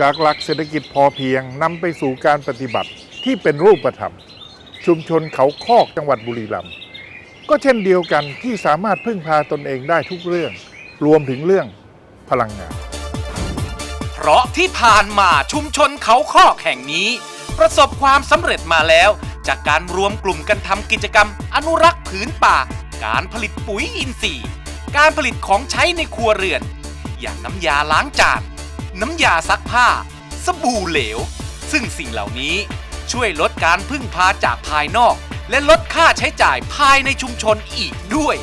จากหลักเศรษฐกิจพอเพียงนำไปสู่การปฏิบัติที่เป็นรูปธรรม ชุมชนเขาคอกจังหวัดบุรีรัมย์ก็เช่นเดียวกันที่สามารถพึ่งพาตนเองได้ทุกเรื่อง รวมถึงเรื่องพลังงาน เพราะที่ผ่านมาชุมชนเขาคอกแห่งนี้ ประสบความสำเร็จมาแล้ว จากการรวมกลุ่มกันทำกิจกรรม อนุรักษ์ผืนป่า การผลิตปุ๋ยอินทรีย์ การผลิตของใช้ในครัวเรือน อย่างน้ำยาล้างจาน น้ำยาซักผ้า สบู่เหลว ซึ่งสิ่งเหล่านี้ช่วยลดการพึ่งพาจากภายนอก และลดค่าใช้จ่ายภายในชุมชนอีกด้วย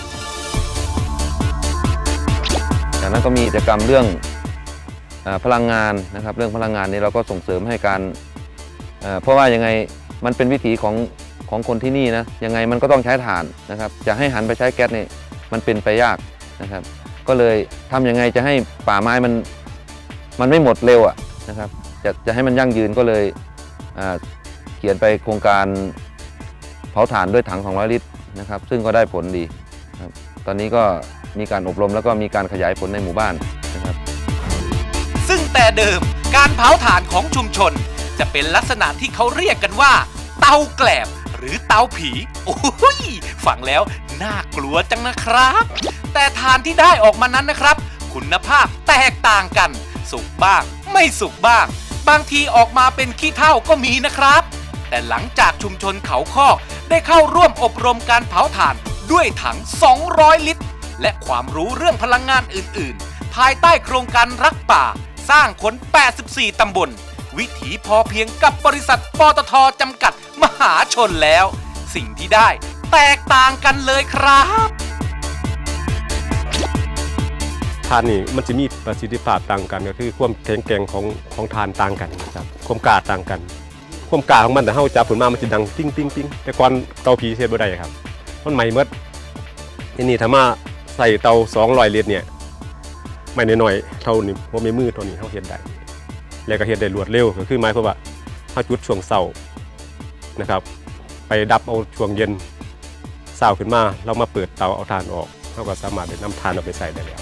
จากนั้นก็มีกิจกรรมเรื่องเออพลังงานนะครับเรื่องพลังงานนี้เราก็ส่งเสริมให้การเอ่อเพราะว่ายังไงมันเป็นวิถีของของคนที่นี่นะยังไงมันก็ต้องใช้ถ่านนะครับจะให้หันไปใช้แก๊สนี่มันเป็นไปยากนะครับ ก็เลยทำยังไงจะให้ป่าไม้มัน มันไม่หมดเร็วอะนะครับจะจะให้มันยั่งยืนก็เลยเขียนไปโครงการเผาถ่านด้วยถัง 200 ลิตรนะครับ ซึ่งก็ได้ผลดีครับตอนนี้ก็มีการอบรมแล้วก็มีการขยายผลในหมู่บ้านนะครับ ซึ่งแต่เดิมการเผาถ่านของชุมชน จะเป็นลักษณะที่เขาเรียกกันว่า เตาแกลบหรือเตาผี โอ้ยฟังแล้วน่ากลัวจังนะครับ แต่ถ่านที่ได้ออกมานั้นนะครับ คุณภาพแตกต่างกัน สุกบ้าง ไม่สุกบ้าง บางทีออกมาเป็นขี้เถ้าก็มีนะครับ แต่หลังจากชุมชนเขาคอกได้เข้าร่วมอบรมการเผาถ่านด้วยถัง 200 ลิตร และความรู้เรื่องพลังงานอื่น ๆ ภายใต้โครงการรักป่า สร้างคน 84 ตำบล วิถีพอเพียงกับบริษัทปตทจำกัดมหาชนแล้ว สิ่งที่ได้แตกต่างกันเลยครับ ทานนี่มันจะมีประสิทธิภาพต่างกันก็คือความแข็งแกร่งของของทานต่างกันนะครับความกล้าต่างกัน ความกล้าของมันแต่เฮาจับผลมามันจะดังติ้งติ้งติ้งแต่ก่อนเตาผีเสียบ่ได้ครับมันใหม่เมดทีนี่ถ้ามาใส่เตา200ลิตรเนี่ยไม่น้อยๆเท่านี้บ่มีมือเท่านี้เฮาเฮ็ดได้ แล้วก็เฮ็ดได้รวดเร็วก็คือหมายความว่าเฮาจุดช่วงเช้านะครับ ไปดับเอาช่วงเย็นเช้าขึ้นมา เรามาเปิดเตาเอาทานออกเฮาก็สามารถได้นำทานเอาไปใส่ได้แล้ว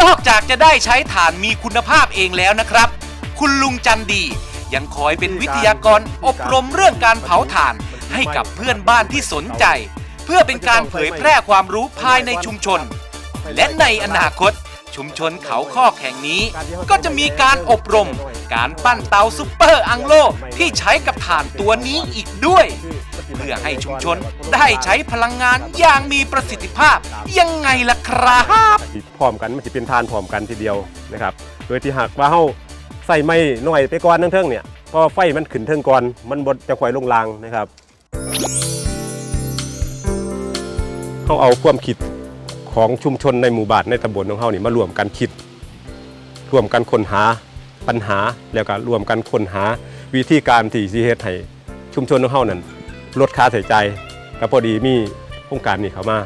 นอกจากจะได้ใช้ถ่านมีคุณภาพเองแล้วนะครับ คุณลุงจันดี ยังคอยเป็นวิทยากรอบรมเรื่องการเผาถ่านให้กับเพื่อนบ้านที่สนใจ เพื่อเป็นการเผยแพร่ความรู้ภายในชุมชน และในอนาคต ชุมชนเขาคอแห่งนี้ ก็จะมีการอบรม การปั้นเตาซุปเปอร์อังโลที่ใช้กับถ่านตัวนี้อีกด้วย พื่อให้ชุมชนได้ใช้พลังงานอย่างมีประสิทธิภาพ ยังไงล่ะครับสิพร้อมกันมันจะเป็นทานพร้อมกันทีเดียวนะครับ โดยที่หากว่าเฮาใส่ไม่หน่อยไปก่อนทั้งเทิงเนี่ยเพราะไฟมันขึ้นเทิงก่อนมันบดจะค่อยลงรางนะครับเขาเอาความคิดของชุมชนในหมู่บ้านในตำบลของเฮานี่มารวมกันคิดร่วมกันค้นหาปัญหาแล้วก็รวมกันค้นหาวิธีการที่สิเฮ็ดให้ชุมชนของเฮานั้น ลดค่าใช้จ่ายก็พอดีมีโครงการนี้เข้ามา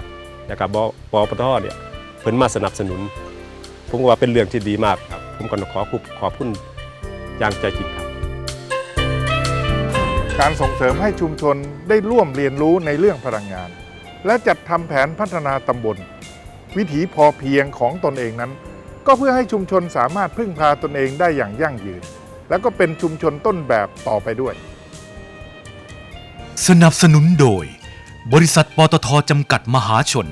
แล้วก็บปปทเนี่ยเพิ่นมาสนับสนุน ผมว่าเป็นเรื่องที่ดีมากครับ ผมก็ขอขอบขอบคุณอย่างใจจริงครับ การส่งเสริมให้ชุมชนได้ร่วมเรียนรู้ในเรื่องพลังงาน และจัดทำแผนพัฒนาตำบล วิถีพอเพียงของตนเองนั้น ก็เพื่อให้ชุมชนสามารถพึ่งพาตนเองได้อย่างยั่งยืน และก็เป็นชุมชนต้นแบบต่อไปด้วย สนับสนุนโดย บริษัทปตทจำกัดมหาชน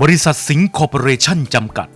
บริษัทสิงห์คอร์ปอเรชั่นจำกัด